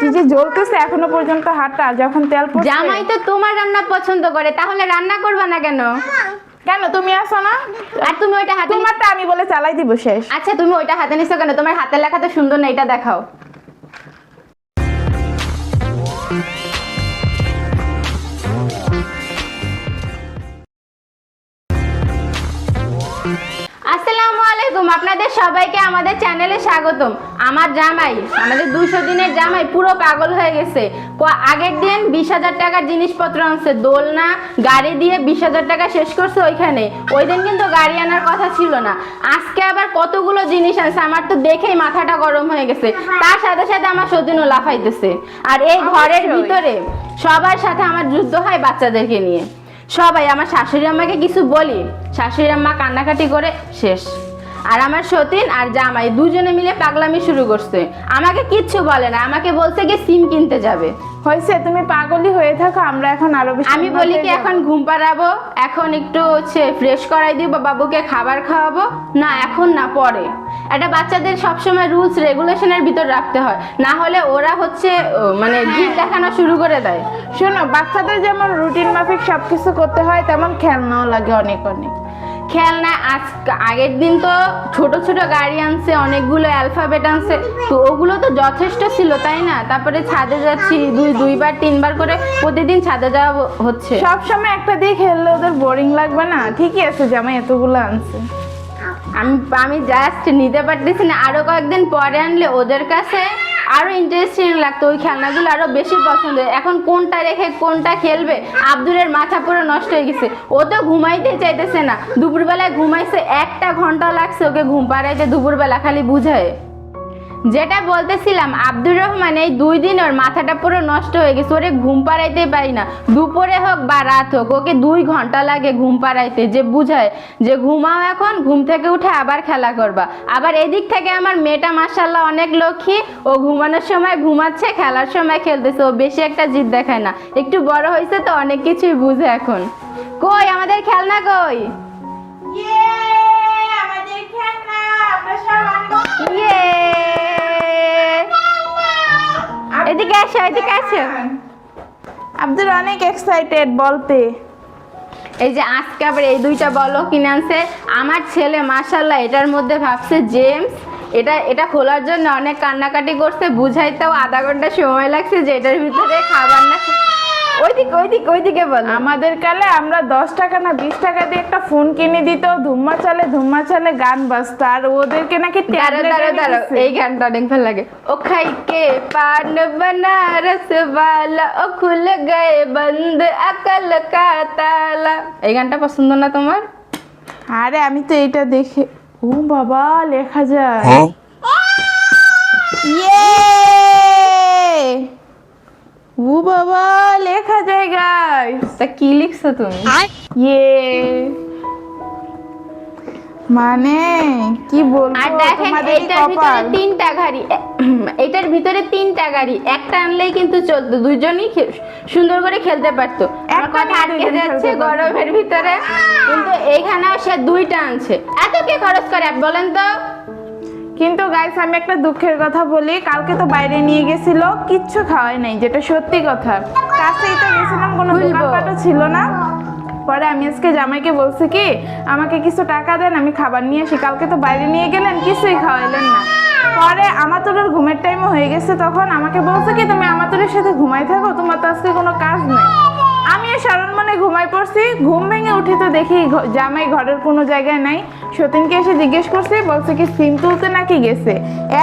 Cheesy জ্বলতেছে এখনও পর্যন্ত হাতটা যখন তেল পড়ছে জামাই তো তোমার রান্না পছন্দ করে তাহলে রান্না করবা না কেন কেন তুমি আসো না আর তুমি ওইটা হাতে তোমারটা আমি বলে চালাই দিব শেষ। আচ্ছা তুমি ওইটা হাতে নিছো কেন? তোমার হাতের লেখা তো সুন্দর না এটা দেখাও। আলাইকুম আপনাদের সবাইকে আমাদের চ্যানেলে স্বাগতম। আমার জামাই আমাদের দুশো দিনের জামাই পুরো পাগল হয়ে গেছে। আগের দিন বিশ হাজার টাকার জিনিসপত্র আনছে দোলনা গাড়ি দিয়ে বিশ হাজার টাকা শেষ করছে ওইখানে। ওই দিন কিন্তু গাড়ি আনার কথা ছিল না। আজকে আবার কতগুলো জিনিস আনছে আমার তো দেখেই মাথাটা গরম হয়ে গেছে। তার সাথে সাথে আমার সদিনও লাফাইতেছে। আর এই ঘরের ভিতরে সবার সাথে আমার যুদ্ধ হয় বাচ্চাদেরকে নিয়ে। সবাই আমার শাশুড়ি আমাকে কিছু বলি। শাশুড়ি আম্মা কান্নাকাটি করে শেষ। আর আমার সতীন আর জামাই দুজনে মিলে পাগলামি শুরু করছে। আমাকে কিচ্ছু বলে না আমাকে বলছে কি সিম কিনতে যাবে। হয়েছে তুমি পাগলই হয়ে থাকো আমরা এখন আরও বেশি আমি বলি কি এখন ঘুম পাড়াবো এখন একটু হচ্ছে ফ্রেশ করাই দিব বাবুকে খাবার খাওয়াবো। না এখন না পরে। একটা বাচ্চাদের সবসময় রুলস রেগুলেশনের ভিতর রাখতে হয়। না হলে ওরা হচ্ছে মানে জিদ দেখানো শুরু করে দেয়। শোনো বাচ্চাদের যেমন রুটিন মাফিক সবকিছু করতে হয় তেমন খেলনাও লাগে অনেক অনেক। খেলনা আজ আগের দিন তো ছোট ছোট গাড়ি আনছে অনেকগুলো অ্যালফাবেট আনছে। তো ওগুলো তো যথেষ্ট ছিল তাই না? তারপরে ছাদে যাচ্ছি দুই দুইবার তিনবার করে প্রতিদিন ছাদে যাওয়া হচ্ছে। সব সময় একটা দিয়ে খেললে ওদের বোরিং লাগবে না? ঠিকই আছে জামাই এতগুলো আনছে। আমি আমি জাস্ট নিতে পারতেছি না। আরও কয়েকদিন পরে আনলে ওদের কাছে আরও ইন্টারেস্টিং লাগতো, ওই খেলনাগুলো আরও বেশি পছন্দ। এখন কোনটা রেখে কোনটা খেলবে, আব্দুলের মাথা পুরো নষ্ট হয়ে গেছে। ও তো ঘুমাইতে চাইতেছে না। দুপুরবেলায় ঘুমাইছে, একটা ঘণ্টা লাগছে ওকে ঘুম পাড়াইতে, দুপুরবেলা খালি বুঝায়। যেটা বলতেছিলাম আব্দুর রহমান এই দুই দিন ওর মাথাটা পুরো নষ্ট হয়ে গেছে। ওরে ঘুম পাড়াইতে পারি না। দুপুরে হোক বা রাত হোক ওকে দুই ঘণ্টা লাগে ঘুম পাড়াইতে। যে বুঝায় যে ঘুমাও এখন ঘুম থেকে উঠে আবার খেলা করবা। আবার এদিক থেকে আমার মেয়েটা মাসাল্লাহ অনেক লক্ষ্মী। ও ঘুমানোর সময় ঘুমাচ্ছে খেলার সময় খেলতেছে। ও বেশি একটা জিদ দেখায় না। একটু বড় হয়েছে তো অনেক কিছুই বুঝে এখন। কই আমাদের খেলনা কই? ইয়ে। এদিকে আসো এদিকে আসো। আব্দুল অনেক এক্সাইটেড বলতে। এই যে আজকে আবার এই দুইটা বলো কিনে আনছে। আমার ছেলে মাসাল্লাহ এটার মধ্যে ভাবছে জেমস। এটা এটা খোলার জন্য অনেক কান্নাকাটি করছে। বুঝাইতেও আধা ঘণ্টা সময় লাগছে যে এটার ভিতরে খাবার না ওইদিকে ওইদিকে ওইদিকে বলো। আমাদের কালে আমরা দশ টাকা না বিশ টাকা দিয়ে একটা ফোন কিনে দিত ধুম্মা চালে ধুম্মা চালে গান বাজতো আর ওদেরকে নাকি দাঁড়ো দাঁড়ো দাঁড়ো এই গানটা অনেক ভালো লাগে। ও খাইকে পান বানারস বালা ও খুল গয়ে বন্ধ আকল কা তালা এই গানটা পছন্দ না তোমার? আরে আমি তো এটা দেখে ও বাবা লেখা যায়। ইয়ে ও বাবা লেখা তা কি লিখছো তুমি? ইয়ে। মানে কি বলব আর দেখেন এটার ভিতরে তিনটা গাড়ি। এটার ভিতরে তিনটা গাড়ি। একটা আনলেই কিন্তু চলতো দুজনই সুন্দর করে খেলতে পারতো। একটা কথা আটকে যাচ্ছে গরমের ভিতরে। কিন্তু এইখানেও সে দুইটা আনছে। এত কে খরচ করে বলেন তো? কিন্তু গাইস আমি একটা দুঃখের কথা বলি কালকে তো বাইরে নিয়ে গেছিল কিচ্ছু খাওয়াই নাই যেটা সত্যি কথা। কাছেই তো গেছিলাম কোনো। দোকানপাটও ছিল না। পরে আমি আজকে জামাইকে বলছি কি আমাকে কিছু টাকা দেন আমি খাবার নিয়ে আসি। কালকে তো বাইরে নিয়ে গেলেন কিছুই খাওয়াইলেন না। পরে আমাতুরের ঘুমের টাইম হয়ে গেছে তখন আমাকে বলছে কি তুমি আমাতুরের সাথে ঘুমাই থাকো তোমার তো আজকে কোনো কাজ নাই। আমি সারণ মনে ঘুমাই পড়ছি। ঘুম ভেঙে উঠে তো দেখি জামাই ঘরের কোনো জায়গায় নাই। সতীনকে এসে জিজ্ঞেস করছে, বলছে কি সিম তুলতে নাকি গেছে?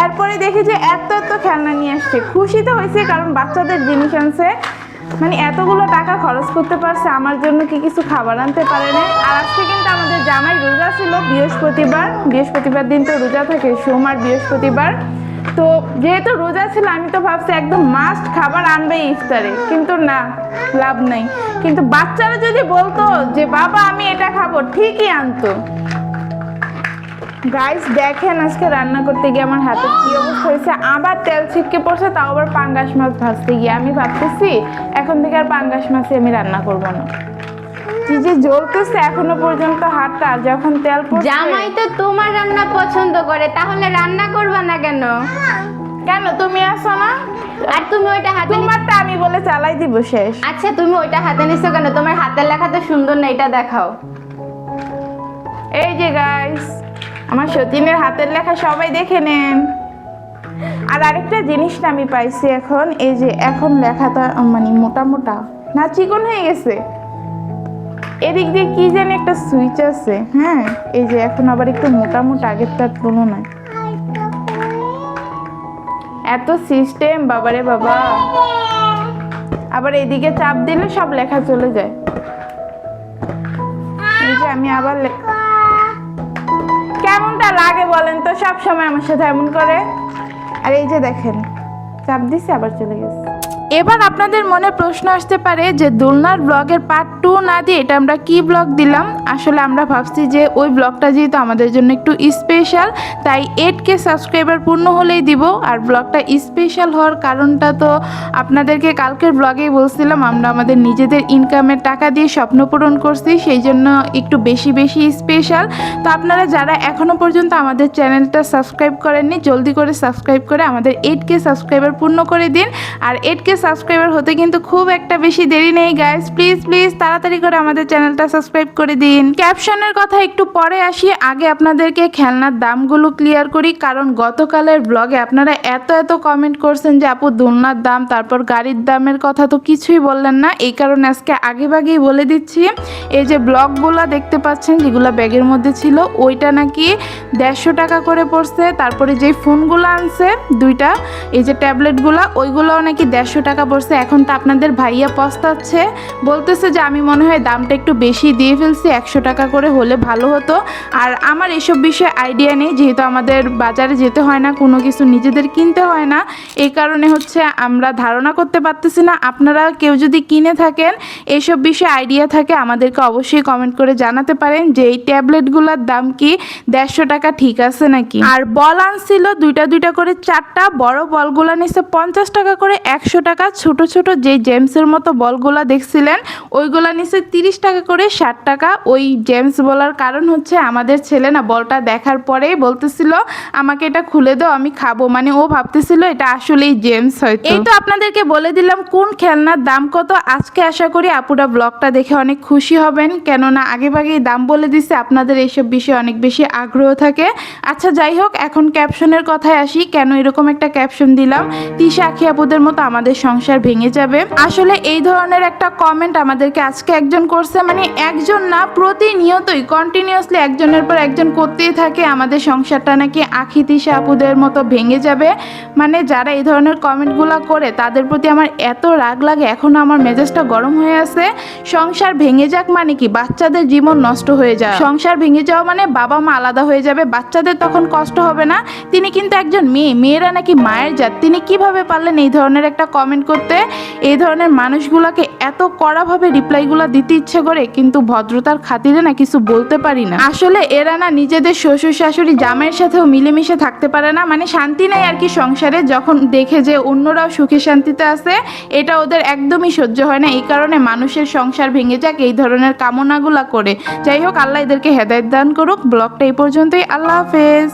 এরপরে দেখি যে এত এত খেলনা নিয়ে আসছে। খুশি তো হয়েছে কারণ বাচ্চাদের জিনিস আনছে। মানে এতগুলো টাকা খরচ করতে পারছে, আমার জন্য কি কিছু খাবার আনতে পারে না আর আজকে কিন্তু আমাদের জামাই রোজা ছিল বৃহস্পতিবার। বৃহস্পতিবার দিন তো রোজা থাকে, সোম আর বৃহস্পতিবার। তো যেহেতু রোজা ছিল, আমি তো ভাবছি একদম মাস্ট খাবার আনবে ইফতারে। কিন্তু না, লাভ নাই। কিন্তু বাচ্চারা যদি বলতো যে, বাবা, আমি এটা খাব ঠিকই আনতো। গাইস দেখেন আজকে রান্না করতে গিয়ে আমার হাতে কি অবস্থা হয়েছে। আবার তেল ছিটকে পড়ছে, তাও আবার পাঙ্গাস মাছ ভাজতে গিয়ে। আমি ভাবতেছি, এখন থেকে আর পাঙ্গাস মাছে আমি রান্না করব না। কি যে জ্বলতেছে এখনও পর্যন্ত হাতটা যখন তেল পড়ছে। জামাই তো তোমার রান্না পছন্দ করে তাহলে রান্না করবা না কেন? কেন তুমি আসো না? আর তুমি ওইটা হাতে তোমারটা আমি বলে চালাই দিব শেষ। আচ্ছা তুমি ওইটা হাতে নিছো কেন? তোমার হাতের লেখা তো সুন্দর না এটা দেখাও। এই যে গাইস আমার সতীনের হাতের লেখা সবাই দেখে নেন। আর আরেকটা জিনিস আমি পাইছি এখন এই যে এখন লেখাটা মানে মোটা মোটা না চিকন হয়ে গেছে। এদিক দিয়ে কি জানি একটা সুইচ আছে হ্যাঁ? এই যে এখন আবার একটু মোটামুটি মোটা, আগেরটার তুলনায়। এত সিস্টেম বাবারে বাবা। আবার এদিকে চাপ দিলে সব লেখা চলে যায়। এই যে আমি আবার কেমনটা লাগে বলেন তো? সব সময় আমার সাথে এমন করে। আর এই যে দেখেন, চাপ দিছে, আবার চলে গেছে। এবার আপনাদের মনে প্রশ্ন আসতে পারে যে দোলনার ব্লগের পার্ট টু না দিয়ে এটা আমরা কি ব্লগ দিলাম? আসলে আমরা ভাবছি যে ওই ব্লগটা যেহেতু আমাদের জন্য একটু স্পেশাল তাই এইট কে সাবস্ক্রাইবার পূর্ণ হলেই দিব। আর ব্লগটা স্পেশাল হওয়ার কারণটা তো আপনাদেরকে কালকের ব্লগেই বলছিলাম, আমরা আমাদের নিজেদের ইনকামের টাকা দিয়ে স্বপ্ন পূরণ করছি, সেই জন্য একটু বেশি বেশি স্পেশাল তো আপনারা যারা এখনও পর্যন্ত আমাদের চ্যানেলটা সাবস্ক্রাইব করেননি, জলদি করে সাবস্ক্রাইব করে আমাদের এইট কে সাবস্ক্রাইবার পূর্ণ করে দিন। আর এইট কে সাবস্ক্রাইবার হতে কিন্তু খুব একটা বেশি দেরি নেই গাইস প্লিজ প্লিজ তাড়াতাড়ি করে আমাদের চ্যানেলটা সাবস্ক্রাইব করে দিন। ক্যাপশনের কথা একটু পরে আসি। আগে আপনাদেরকে খেলনার দামগুলো ক্লিয়ার করি, কারণ গতকালের ব্লগে আপনারা এত এত কমেন্ট করছেন যে, আপু, দোলনার দাম, তারপর গাড়ির দামের কথা তো কিছুই বললেন না। এই কারণে আজকে আগে ভাগেই বলে দিচ্ছি, এই যে ব্লগগুলো দেখতে পাচ্ছেন, যেগুলো ব্যাগের মধ্যে ছিল, ওইটা নাকি দেড়শো টাকা করে পড়ছে। তারপরে যে ফোনগুলো আনছে, দুইটা, এই যে ট্যাবলেটগুলো ওইগুলোও নাকি দেড়শো টাকা পড়ছে, এখন তো আপনাদের ভাইয়া পস্তাচ্ছে। বলতেছে যে আমি মনে হয় দামটা একটু বেশি দিয়ে ফেলছি, একশো টাকা করে হলে ভালো হতো। আর আমার এসব বিষয়ে আইডিয়া নেই, যেহেতু আমাদের বাজারে যেতে হয় না, কোনো কিছু নিজেদের কিনতে হয় না। এই কারণে হচ্ছে আমরা ধারণা করতে পারতেছি না। আপনারা কেউ যদি কিনে থাকেন এইসব বিষয়ে আইডিয়া থাকে, আমাদেরকে অবশ্যই কমেন্ট করে জানাতে পারেন যে এই ট্যাবলেটগুলোর দাম কি দেড়শো টাকা ঠিক আছে নাকি? আর বল আনছিল দুইটা দুইটা করে, চারটা, বড় বলগুলো নিচ্ছে পঞ্চাশ টাকা করে, একশো টাকা ছোট ছোট যে জেমসের মতো বলগুলা দেখছিলেন, ওইগুলা নিচে তিরিশ টাকা করে ষাট টাকা। ওই জেমস বলার কারণ হচ্ছে আমাদের ছেলে না বলটা দেখার পরেই বলতেছিল, আমাকে এটা খুলে দাও, আমি খাব। মানে ও ভাবতেছিল এটা আসলেই জেমস হয়তো। এই তো আপনাদেরকে বলে দিলাম কোন খেলনার দাম কত। আজকে আশা করি আপুরা ব্লগটা দেখে অনেক খুশি হবেন, কেননা আগে ভাগেই দাম বলে দিছে, আপনাদের এইসব বিষয়ে অনেক বেশি আগ্রহ থাকে। আচ্ছা যাই হোক, এখন ক্যাপশনের কথায় আসি, কেন এরকম একটা ক্যাপশন দিলাম। তিশা আখি আপুদের মতো আমাদের সংসার ভেঙে যাবে। আসলে এই ধরনের একটা কমেন্ট আমাদেরকে আজকে একজন করছে। মানে একজন না, প্রতিনিয়তই কন্টিনিউয়াসলি একজনের পর একজন করতেই থাকে। আমাদের সংসারটা নাকি আখি তিশা আপুদের মতো ভেঙে যাবে। মানে যারা এই ধরনের কমেন্টগুলো করে, তাদের প্রতি আমার এত রাগ লাগে, এখনও আমার মেজাজটা গরম হয়ে আছে। সংসার ভেঙে যাক মানে কি? বাচ্চাদের জীবন নষ্ট হয়ে যায় সংসার ভেঙে যাওয়া মানে বাবা মা আলাদা হয়ে যাবে। বাচ্চাদের তখন কষ্ট হবে না। তিনি কিন্তু একজন মেয়ে। মেয়েরা নাকি মায়ের জাত। তিনি কীভাবে পারলেন এই ধরনের একটা কমেন্ট করতে, এই ধরনের মানুষগুলোকে এত কড়াভাবে রিপ্লাইগুলো দিতে ইচ্ছে করে, কিন্তু ভদ্রতার খাতিরে না কিছু বলতে পারি না। আসলে এরা না নিজেদের শ্বশুর শাশুড়ি জামাইয়ের সাথেও মিলেমিশে থাকতে পারে না মানে শান্তি নেই আর কি সংসারে, যখন দেখে যে অন্যরাও সুখে শান্তিতে আছে, এটা ওদের একদমই সহ্য হয় না। এই কারণে মানুষের সংসার ভেঙে যাক, এই ধরনের কামনাগুলা করে। যাই হোক, আল্লাহ এদেরকে হেদায়ত দান করুক। ব্লগটা এই পর্যন্তই। আল্লাহ হাফেজ।